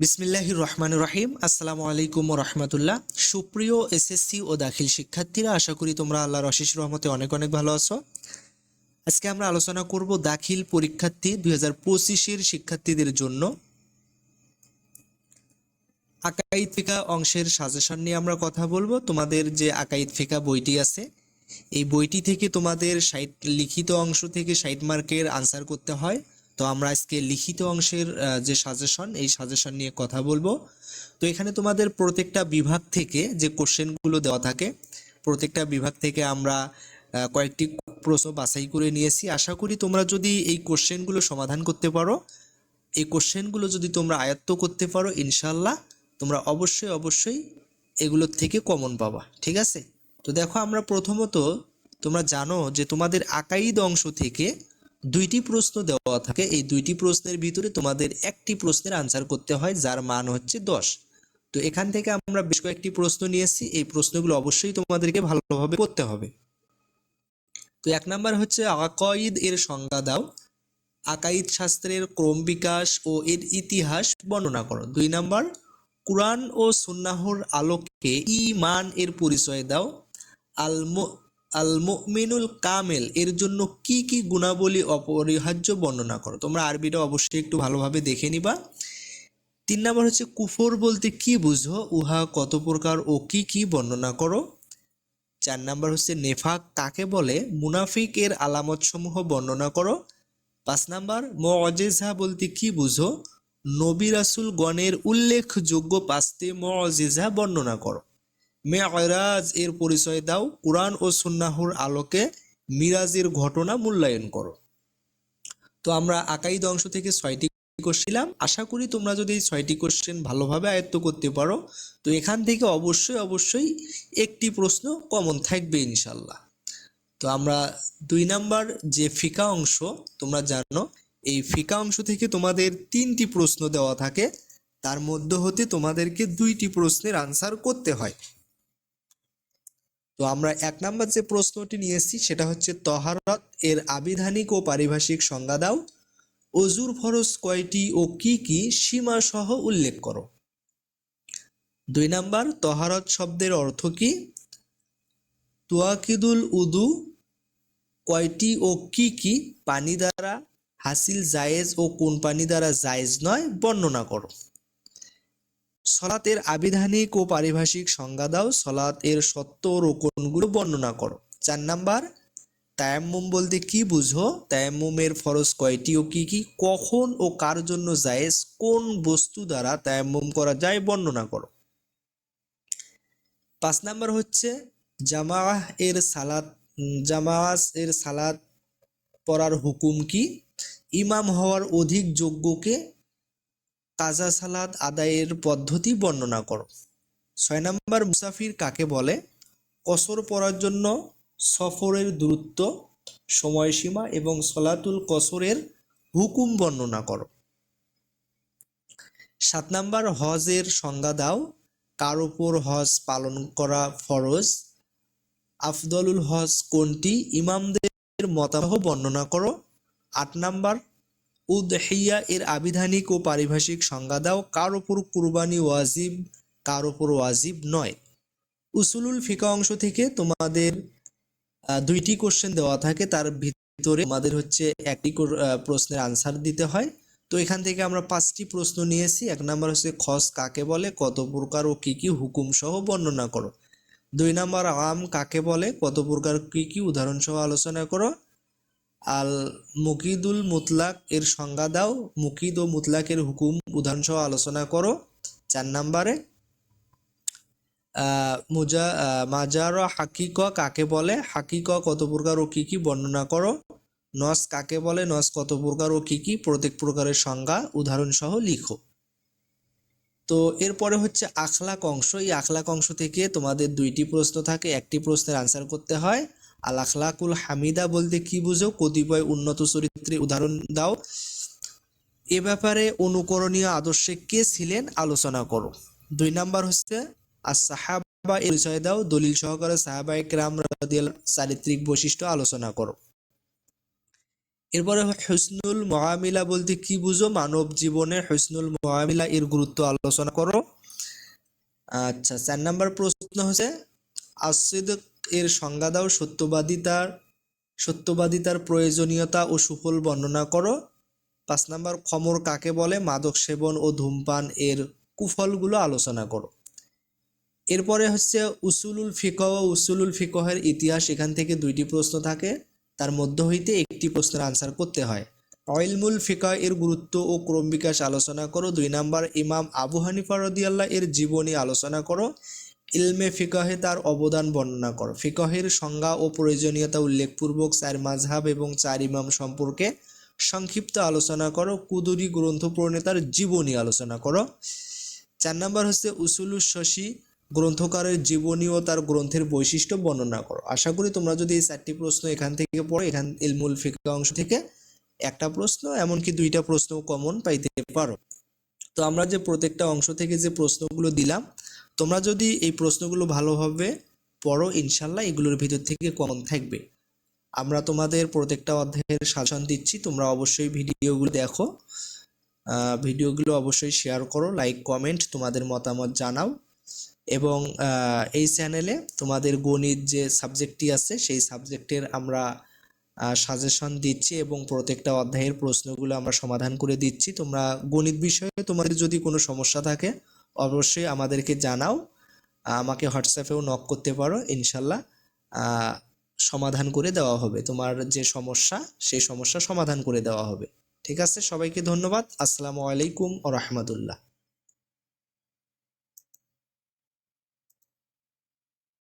বিসমিল্লাহ রহমান রহিম আসসালামু আলাইকুম রহমতুল্লাহ সুপ্রিয় এসএসসি ও দাখিল শিক্ষার্থীরা, আশা করি তোমরা আল্লাহর অশেষ রহমতে অনেক অনেক ভালো আছো। আজকে আমরা আলোচনা করব দাখিল পরীক্ষার্থী দুই হাজার পঁচিশের শিক্ষার্থীদের জন্য। আকাইদ ফিকা অংশের সাজেশন নিয়ে আমরা কথা বলব। তোমাদের যে আকাইদ ফিকা বইটি আছে, এই বইটি থেকে তোমাদের সাইট লিখিত অংশ থেকে সাইট মার্কের আনসার করতে হয়। তো আমরা আজকে লিখিত অংশের যে সাজেশন এই সাজেশন নিয়ে কথা বলব। তো এখানে তোমাদের প্রত্যেকটা বিভাগ থেকে যে কোশ্চেনগুলো দেওয়া থাকে, প্রত্যেকটা বিভাগ থেকে আমরা কয়েকটি প্রশ্ন বাছাই করে নিয়েছি। আশা করি তোমরা যদি এই কোশ্চেনগুলো সমাধান করতে পারো, এই কোশ্চেনগুলো যদি তোমরা আয়ত্ত করতে পারো ইনশাল্লাহ তোমরা অবশ্যই অবশ্যই এগুলোর থেকে কমন পাবা, ঠিক আছে? তো দেখো, আমরা প্রথমত তোমরা জানো যে তোমাদের আকাইদ অংশ থেকে দুইটি প্রশ্ন দেওয়া থাকে। এই দুইটি প্রশ্নের ভিতরে তোমাদের একটি প্রশ্নের আনসার করতে হয়, যার মান হচ্ছে দশ। তো এখান থেকে আমরা বেশ কয়েকটি প্রশ্ন নিয়েছি এই প্রশ্নগুলো অবশ্যই তোমাদেরকে ভালোভাবে করতে হবে। তো এক নাম্বার হচ্ছে, আকাইদ এর সংজ্ঞা দাও। আকাইদ শাস্ত্রের ক্রম বিকাশ ও এর ইতিহাস বর্ণনা করো দুই নাম্বার, কুরআন ও সুন্নাহর আলোকে ইমান এর পরিচয় দাও। আল আল মুমিনুল কামেল, এর জন্য কি কি গুণাবলী অপরিহার্য বর্ণনা করো? তোমরা আরবিটা অবশ্যই একটু ভালোভাবে দেখে নিবা। তিন নম্বর হচ্ছে কুফর বলতে কি বুঝো? উহা কত প্রকার ও কি কি বর্ণনা করো? চার নাম্বার হচ্ছে নেফাক কাকে বলে? মুনাফিক এর আলামত সমূহ বর্ণনা করো। পাঁচ নাম্বার, মজেজা বলতে কি বুঝো? নবী রাসুল গণের উল্লেখযোগ্য পাঁচটি মজেজা বর্ণনা করো। মেয়রাজ এর পরিচয় দাও, কোরআন ও সুন্নাহর আলোকে মিরাজের ঘটনা মূল্যায়ন করো। তো আমরা আকাইদ অংশ থেকে ছয়টি করছিলাম আশা করি তোমরা যদি এই ছয়টি কোশ্চেন ভালোভাবে আয়ত্ত করতে পারো, তো এখান থেকে অবশ্যই অবশ্যই একটি প্রশ্ন কমন থাকবে ইনশাল্লাহ তো আমরা দুই নাম্বার যে ফিকা অংশ, তোমরা জানো, এই ফিকা অংশ থেকে তোমাদের তিনটি প্রশ্ন দেওয়া থাকে। তার মধ্যে হতে তোমাদেরকে দুইটি প্রশ্নের আনসার করতে হয়। তো আমরা এক নাম্বার যে প্রশ্নটি নিয়েছি সেটা হচ্ছে, তহারত এর আবিধানিক ও পারিভাষিক সংজ্ঞা দাও। অজুর ফরজ কয়টি ও কি কি সীমা সহ উল্লেখ করো। দুই নাম্বার, তহারত শব্দের অর্থ কি? তুয়াকিদুল উদু কয়টি ও কি কি পানি দ্বারা হাসিল জায়েজ ও কোন পানি দ্বারা জায়েজ নয়, বর্ণনা করো। সলাতের আবিধানিক ও পারিভাষিক সংজ্ঞা দাও সলাত এর সত্য রোকনগুলো বর্ণনা করো। চার নাম্বার তায়াম্মুম বলতে কি বুঝো? তায়াম্মুমের ফরজ কয়টি ও কি কি? কখন ও কার জন্য জায়েজ? কোন বস্তু দ্বারা তায়াম্মুম করা যায় বর্ণনা করো। পাঁচ নাম্বার হচ্ছে জামাহ এর সালাত উম, জামাআস এর সালাত পড়ার হুকুম কি? ইমাম হওয়ার অধিক যোগ্যকে কাজা সালাদ আদায়ের পদ্ধতি বর্ণনা করো। ছয় নম্বর মুসাফির কাকে বলে? কসর পড়ার জন্য সফরের দূরত্ব, সময়সীমা এবং সলাতুল কসরের হুকুম বর্ণনা করো। সাত নম্বর হজের সংজ্ঞা দাও। কার উপর হজ পালন করা ফরজ? আফদলুল হজ কোনটি? ইমামদের মতামহ বর্ণনা করো। আট নাম্বার উদহিয়া এর আবিধানিক ও পারিভাষিক সংজ্ঞা দাও। কার ওপর কুরবানি ওয়াজিব, কার ওপর ওয়াজিব নয়। উসুলুল ফিকা অংশ থেকে তোমাদের দুইটি কোশ্চেন দেওয়া থাকে। তার ভিতরে আমাদের হচ্ছে একটি প্রশ্নের আনসার দিতে হয়। তো এখান থেকে আমরা পাঁচটি প্রশ্ন নিয়েছি। এক নাম্বার হচ্ছে খস কাকে বলে, কত প্রকার ও কি কি হুকুম সহ বর্ণনা করো। দুই নাম্বার আম কাকে বলে, কত প্রকার কি কি উদাহরণ সহ আলোচনা করো। আল মুকিদুল মুতলাক এর সংজ্ঞা দাও। মুকিদ ও মুতলাকের হুকুম উদাহরণ সহ আলোচনা করো। চার নাম্বারে মুজা মাজার হাকিক কাকে বলে? হাকিক কত প্রকার ও কি কি বর্ণনা করো? নস কাকে বলে? নস কত প্রকার ও কি কি? প্রত্যেক প্রকারের সংজ্ঞা উদাহরণ সহ লিখো। তো এরপরে হচ্ছে আখলাক অংশ। এই আখলাক অংশ থেকে তোমাদের দুইটি প্রশ্ন থাকে। একটি প্রশ্নের আনসার করতে হয়। আল আখলাকুল হামিদা বলতে কি বুঝো? কতিপয় উন্নত চরিত্রের উদাহরণ দাও। এ ব্যাপারে অনুকরণীয় আদর্শে কে ছিলেন? আলোচনা করো। দুই নাম্বার হচ্ছে আর সাহাবা পরিচয় দাও। দলিল সহকারে সাহাবা একরাম চারিত্রিক বৈশিষ্ট্য আলোচনা করো। এরপরে হুসনুল মুআমিলা বলতে কি বুঝো? মানব জীবনে হুসনুল মুআমিলা এর গুরুত্ব আলোচনা করো। আচ্ছা চার নাম্বার প্রশ্ন হচ্ছে আসিদক এর সংজ্ঞা দাও সত্যবাদিতার সত্যবাদিতার প্রয়োজনীয়তা ও সুফল বর্ণনা করো। পাঁচ নাম্বার, খমর কাকে বলে? মাদক সেবন ও ধূমপান এর কুফলগুলো আলোচনা করো। এরপরে হচ্ছে উসুলুল ফিকহ ও উসুলুল ফিকহের ইতিহাস, এখান থেকে দুইটি প্রশ্ন থাকে। তার মধ্য হইতে একটি প্রশ্নের আনসার করতে হয়। অয়েলমুল ফিকহ এর গুরুত্ব ও ক্রম বিকাশ আলোচনা করো। দুই নাম্বার, ইমাম আবু হানিফা রদিয়াল্লাহ এর জীবনী আলোচনা করো। ইলমে ফিকহে তার অবদান বর্ণনা করো। ফিকহের সংজ্ঞা ও প্রয়োজনীয়তা উল্লেখপূর্বক চার মাঝহাব এবং চার ইমাম সম্পর্কে সংক্ষিপ্ত আলোচনা করো, কুদুরি গ্রন্থ প্রণেতার জীবনী আলোচনা করো। চার নম্বর হচ্ছে উসুলুস শশী গ্রন্থকারের জীবনী ও তার গ্রন্থের বৈশিষ্ট্য বর্ণনা করো। আশা করি তোমরা যদি এই চারটি প্রশ্ন এখান থেকে পড়ো, এখান ইলমুল ফিকা অংশ থেকে একটা প্রশ্ন এমনকি দুইটা প্রশ্ন কমন পাইতে পারো। তো আমরা যে প্রত্যেকটা অংশ থেকে যে প্রশ্নগুলো দিলাম তোমরা যদি এই প্রশ্নগুলো ভালোভাবে পড়ো, ইনশাল্লাহ এগুলোর ভিতর থেকে কমন থাকবে। আমরা তোমাদের প্রত্যেকটা অধ্যায়ের সাজেশন দিচ্ছি, তোমরা অবশ্যই ভিডিওগুলো দেখো। ভিডিওগুলো অবশ্যই শেয়ার করো, লাইক, কমেন্ট, তোমাদের মতামত জানাও। এবং এই চ্যানেলে তোমাদের গণিত যে সাবজেক্টটি আছে, সেই সাবজেক্টের আমরা সাজেশন দিচ্ছি এবং প্রত্যেকটা অধ্যায়ের প্রশ্নগুলো আমরা সমাধান করে দিচ্ছি। তোমরা গণিত বিষয়ে তোমাদের যদি কোনো সমস্যা থাকে অবশ্যই আমাদেরকে জানাও আমাকে হোয়াটসঅ্যাপেও নক করতে পারো, ইনশাল্লাহ সমাধান করে দেওয়া হবে। তোমার যে সমস্যা, সেই সমস্যা সমাধান করে দেওয়া হবে। ঠিক আছে? সবাইকে ধন্যবাদ। আসসালামু আলাইকুম রহমতুল্লাহ।